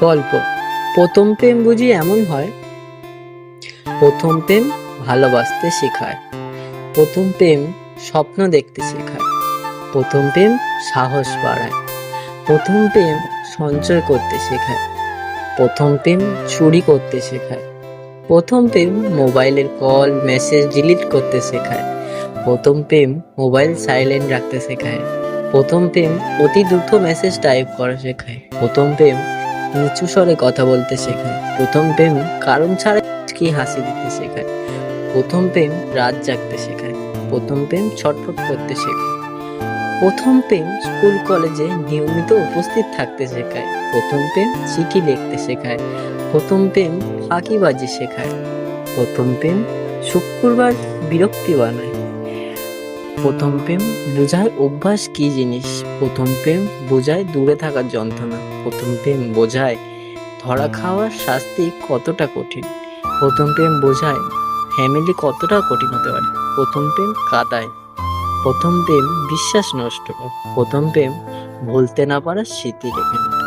গল্প প্রথম প্রেম বুঝি এমন হয় প্রথম প্রেম ভালোবাসতে শেখায় প্রথম প্রেম স্বপ্ন দেখতে শেখায় প্রথম প্রেম সাহস বাড়ায় প্রথম প্রেম সঞ্চয় করতে শেখায় প্রথম প্রেম চুরি করতে শেখায় প্রথম প্রেম মোবাইলের কল মেসেজ ডিলিট করতে শেখায় প্রথম প্রেম মোবাইল সাইলেন্ট রাখতে শেখায় প্রথম প্রেম অতি দ্রুত মেসেজ টাইপ করা শেখায় প্রথম প্রেম নিচু স্বরে কথা বলতে শেখায়। প্রথম প্রেম কারণ ছাড়া কি হাসি দিতে শেখায়? প্রথম প্রেম রাত জাগতে শেখায়। প্রথম প্রেম ছটফট করতে শেখায়। প্রথম প্রেম স্কুল, কলেজে নিয়মিত উপস্থিত থাকতে শেখায়। প্রথম প্রেম চিঠি লিখতে শেখায়। প্রথম প্রেম ফাঁকিবাজি শেখায়। প্রথম প্রেম শুক্রবার বিরক্তি বানায়। প্রথম প্রেম বোঝায় অভ্যাস কি জিনিস? প্রথম প্রেম বোঝায় দূরে থাকার যন্ত্রণা। প্রথম প্রেম বোঝায় ধরা খাওয়ার শাস্তি কতটা কঠিন? প্রথম প্রেম বোঝায় ফ্যামিলি কতটা কঠিন হতে পারে? প্রথম প্রেম কাদায়। প্রথম প্রেম বিশ্বাস নষ্ট প্রথম প্রেম ভুলতে না পারার স্মৃতি রেখে।